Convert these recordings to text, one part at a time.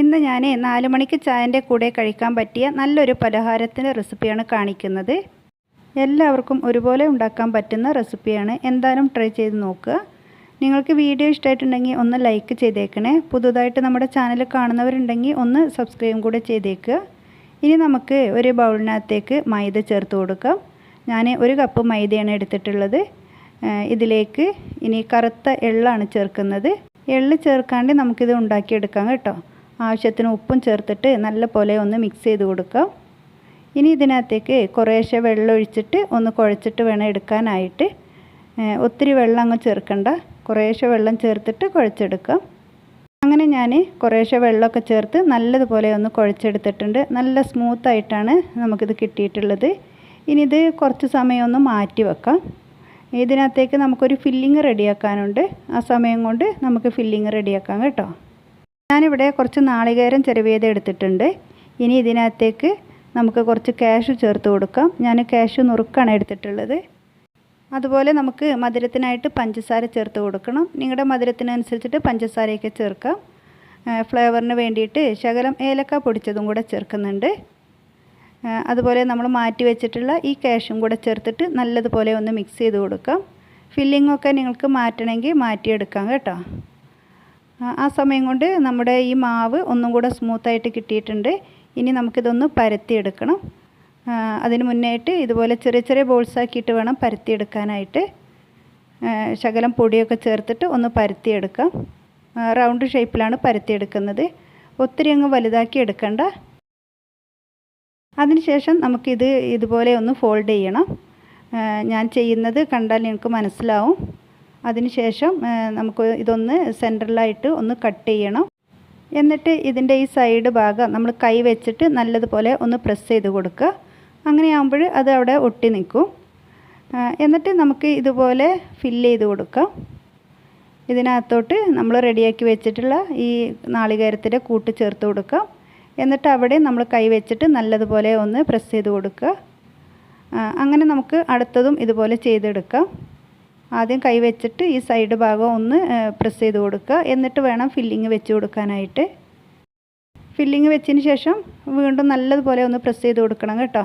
ഇന്ന് ഞാൻ നാല് മണിക്ക് ചായന്റെ കൂടെ കഴിക്കാൻ പറ്റിയ നല്ലൊരു പലഹാരത്തിന്റെ റെസിപ്പിയാണ് കാണിക്കുന്നത്. എല്ലാവർക്കും ഒരുപോലെ ഉണ്ടാക്കാൻ പറ്റുന്ന റെസിപ്പിയാണ്. എന്തായാലും ട്രൈ ചെയ്ത് നോക്കുക. നിങ്ങൾക്ക് വീഡിയോ ഇഷ്ടമായിട്ടുണ്ടെങ്കിൽ ഒന്ന് ലൈക്ക് ചെയ്തേക്കണേ. പുതുതായിട്ട് നമ്മുടെ ചാനൽ കാണുന്നവരുണ്ടെങ്കിൽ ഒന്ന് സബ്സ്ക്രൈബും കൂടെ ചെയ്തേക്കുക. ഇനി നമുക്ക് ഒരു ബൗളിനകത്തേക്ക് മൈദ ചേർത്ത് കൊടുക്കാം. ഞാൻ ഒരു കപ്പ് മൈദയാണ് എടുത്തിട്ടുള്ളത്. ഇതിലേക്ക് ഇനി കറുത്ത എള്ളാണ് ചേർക്കുന്നത്. എള്ള് ചേർക്കാണ്ട് നമുക്കിത് ഉണ്ടാക്കിയെടുക്കാം കേട്ടോ. ആവശ്യത്തിന് ഉപ്പും ചേർത്തിട്ട് നല്ല പോലെ ഒന്ന് മിക്സ് ചെയ്ത് കൊടുക്കുക ഇനി ഇതിനകത്തേക്ക് കുറേശ്ശെ വെള്ളം ഒഴിച്ചിട്ട് ഒന്ന് കുഴച്ചിട്ട് വേണം എടുക്കാനായിട്ട്. ഒത്തിരി വെള്ളം അങ്ങ് ചേർക്കണ്ട. കുറേശ്ശെ വെള്ളം ചേർത്തിട്ട് കുഴച്ചെടുക്കാം. അങ്ങനെ ഞാൻ കുറേശ്ശെ വെള്ളമൊക്കെ ചേർത്ത് നല്ലതുപോലെ ഒന്ന് കുഴച്ചെടുത്തിട്ടുണ്ട്. നല്ല സ്മൂത്തായിട്ടാണ് നമുക്കിത് കിട്ടിയിട്ടുള്ളത്. ഇനി ഇത് കുറച്ച് സമയം ഒന്ന് മാറ്റി വെക്കാം. ഇതിനകത്തേക്ക് നമുക്കൊരു ഫില്ലിങ് റെഡിയാക്കാനുണ്ട് ആ സമയം കൊണ്ട് നമുക്ക് ഫില്ലിങ് റെഡിയാക്കാം കേട്ടോ. ഞാനിവിടെ കുറച്ച് നാളികേരം ചെറുവേദ എടുത്തിട്ടുണ്ട്. ഇനി ഇതിനകത്തേക്ക് നമുക്ക് കുറച്ച് ക്യാഷ് ചേർത്ത് കൊടുക്കാം. ഞാൻ ക്യാഷ് നുറുക്കാണ് എടുത്തിട്ടുള്ളത്. അതുപോലെ നമുക്ക് മധുരത്തിനായിട്ട് പഞ്ചസാര ചേർത്ത് കൊടുക്കണം. നിങ്ങളുടെ മധുരത്തിനനുസരിച്ചിട്ട് പഞ്ചസാരയൊക്കെ ചേർക്കാം. ഫ്ലേവറിന് വേണ്ടിയിട്ട് ശകലം ഏലക്ക പൊടിച്ചതും കൂടെ ചേർക്കുന്നുണ്ട്. അതുപോലെ നമ്മൾ മാറ്റി വെച്ചിട്ടുള്ള ഈ ക്യാഷും കൂടെ ചേർത്തിട്ട് നല്ലതുപോലെ ഒന്ന് മിക്സ് ചെയ്ത് കൊടുക്കാം. ഫില്ലിങ്ങൊക്കെ നിങ്ങൾക്ക് മാറ്റണമെങ്കിൽ മാറ്റിയെടുക്കാം കേട്ടോ. ആ സമയം കൊണ്ട് നമ്മുടെ ഈ മാവ് ഒന്നും കൂടെ സ്മൂത്തായിട്ട് കിട്ടിയിട്ടുണ്ട്. ഇനി നമുക്കിതൊന്ന് പരത്തിയെടുക്കണം. അതിന് മുന്നായിട്ട് ഇതുപോലെ ചെറിയ ചെറിയ ബോൾസ് ആക്കിയിട്ട് വേണം പരത്തിയെടുക്കാനായിട്ട്. ശകലം പൊടിയൊക്കെ ചേർത്തിട്ട് ഒന്ന് പരത്തിയെടുക്കാം. റൗണ്ട് ഷേപ്പിലാണ് പരത്തിയെടുക്കുന്നത്. ഒത്തിരി അങ്ങ് വലുതാക്കി എടുക്കണ്ട. അതിനുശേഷം നമുക്കിത് ഇതുപോലെ ഒന്ന് ഫോൾഡ് ചെയ്യണം. ഞാൻ ചെയ്യുന്നത് കണ്ടാൽ നിങ്ങൾക്ക് മനസ്സിലാവും. അതിനുശേഷം നമുക്ക് ഇതൊന്ന് സെന്ററിലായിട്ട് ഒന്ന് കട്ട് ചെയ്യണം. എന്നിട്ട് ഇതിന്റെ ഈ സൈഡ് ഭാഗം നമ്മൾ കൈ വെച്ചിട്ട് നല്ലതുപോലെ ഒന്ന് പ്രസ് ചെയ്ത് കൊടുക്കുക. അങ്ങനെയാകുമ്പോൾ അത് അവിടെ ഒട്ടി നിൽക്കും. എന്നിട്ട് നമുക്ക് ഇതുപോലെ ഫില്ല് ചെയ്ത് കൊടുക്കാം. ഇതിനകത്തോട്ട് നമ്മൾ റെഡിയാക്കി വെച്ചിട്ടുള്ള ഈ നാളികേരത്തിന്റെ കൂട്ട് ചേർത്ത് കൊടുക്കാം. എന്നിട്ട് അവിടെ നമ്മൾ കൈ വെച്ചിട്ട് നല്ലതുപോലെ ഒന്ന് പ്രസ് ചെയ്ത് കൊടുക്കുക. അങ്ങനെ നമുക്ക് അടുത്തതും ഇതുപോലെ ചെയ്തെടുക്കാം. ആദ്യം കൈ വെച്ചിട്ട് ഈ സൈഡ് ഭാഗം ഒന്ന് പ്രസ് ചെയ്ത് കൊടുക്കുക. എന്നിട്ട് വേണം ഫില്ലിങ് വെച്ച് കൊടുക്കാനായിട്ട്. ഫില്ലിങ് വെച്ചതിന് ശേഷം വീണ്ടും നല്ലതുപോലെ ഒന്ന് പ്രസ് ചെയ്ത് കൊടുക്കണം കേട്ടോ.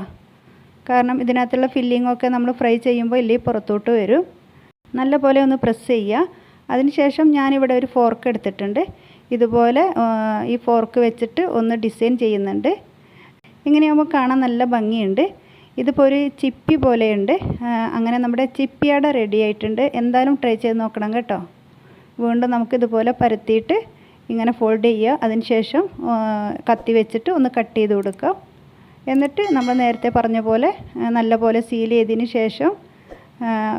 കാരണം ഇതിനകത്തുള്ള ഫില്ലിങ്ങൊക്കെ നമ്മൾ ഫ്രൈ ചെയ്യുമ്പോൾ ഇല്ലേ പുറത്തോട്ട് വരും. നല്ല പോലെ ഒന്ന് പ്രസ് ചെയ്യുക. അതിനുശേഷം ഞാനിവിടെ ഒരു ഫോർക്ക് എടുത്തിട്ടുണ്ട്. ഇതുപോലെ ഈ ഫോർക്ക് വെച്ചിട്ട് ഒന്ന് ഡിസൈൻ ചെയ്യുന്നുണ്ട്. ഇങ്ങനെയാകുമ്പോൾ കാണാൻ നല്ല ഭംഗിയുണ്ട്. ഇതിപ്പോൾ ഒരു ചിപ്പി പോലെയുണ്ട്. അങ്ങനെ നമ്മുടെ ചിപ്പിയട റെഡി ആയിട്ടുണ്ട്. എന്തായാലും ട്രൈ ചെയ്ത് നോക്കണം കേട്ടോ. വീണ്ടും നമുക്കിതുപോലെ പരത്തിയിട്ട് ഇങ്ങനെ ഫോൾഡ് ചെയ്യുക. അതിനുശേഷം കത്തി വെച്ചിട്ട് ഒന്ന് കട്ട് ചെയ്ത് കൊടുക്കുക. എന്നിട്ട് നമ്മൾ നേരത്തെ പറഞ്ഞ പോലെ നല്ല പോലെ സീൽ ചെയ്തതിന് ശേഷം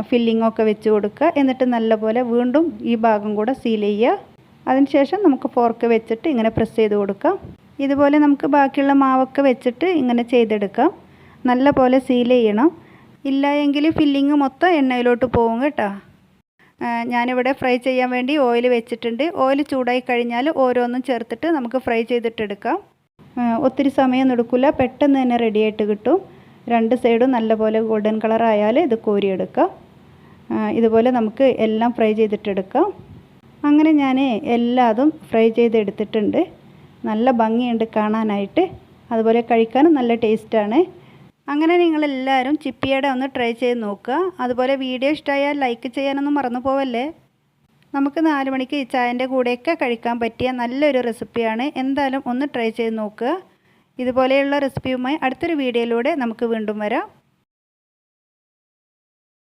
ഫില്ലിങ്ങൊക്കെ വെച്ച് കൊടുക്കുക. എന്നിട്ട് നല്ലപോലെ വീണ്ടും ഈ ഭാഗം കൂടെ സീൽ ചെയ്യുക. അതിനുശേഷം നമുക്ക് ഫോർക്ക് വെച്ചിട്ട് ഇങ്ങനെ പ്രസ് ചെയ്ത് കൊടുക്കാം. ഇതുപോലെ നമുക്ക് ബാക്കിയുള്ള മാവൊക്കെ വെച്ചിട്ട് ഇങ്ങനെ ചെയ്തെടുക്കാം. നല്ല പോലെ സീൽ ചെയ്യണം. ഇല്ല എങ്കിൽ ഫില്ലിങ് മൊത്തം എണ്ണയിലോട്ട് പോകും കേട്ടോ. ഞാനിവിടെ ഫ്രൈ ചെയ്യാൻ വേണ്ടി ഓയിൽ വെച്ചിട്ടുണ്ട്. ഓയിൽ ചൂടായി കഴിഞ്ഞാൽ ഓരോന്നും ചേർത്തിട്ട് നമുക്ക് ഫ്രൈ ചെയ്തിട്ടെടുക്കാം ഒത്തിരി സമയം എടുക്കില്ല. പെട്ടെന്ന് തന്നെ റെഡിയായിട്ട് കിട്ടും. രണ്ട് സൈഡും നല്ലപോലെ ഗോൾഡൻ കളർ ആയാൽ ഇത് കോരിയെടുക്കാം. ഇതുപോലെ നമുക്ക് എല്ലാം ഫ്രൈ ചെയ്തിട്ടെടുക്കാം അങ്ങനെ ഞാൻ എല്ലാതും ഫ്രൈ ചെയ്തെടുത്തിട്ടുണ്ട് നല്ല ഭംഗിയുണ്ട് കാണാനായിട്ട്. അതുപോലെ കഴിക്കാനും നല്ല ടേസ്റ്റാണ് അങ്ങനെ നിങ്ങളെല്ലാവരും ചിപ്പിയുടെ ഒന്ന് ട്രൈ ചെയ്ത് നോക്കുക. അതുപോലെ വീഡിയോ ഇഷ്ടമായാൽ ലൈക്ക് ചെയ്യാനൊന്നും മറന്നു പോവല്ലേ? നമുക്ക് നാല് മണിക്ക് ഈ ചായന്റെ കൂടെയൊക്കെ കഴിക്കാൻ പറ്റിയ നല്ലൊരു റെസിപ്പിയാണ് എന്തായാലും ഒന്ന് ട്രൈ ചെയ്ത് നോക്കുക. ഇതുപോലെയുള്ള റെസിപ്പിയുമായി അടുത്തൊരു വീഡിയോയിലൂടെ നമുക്ക് വീണ്ടും വരാം.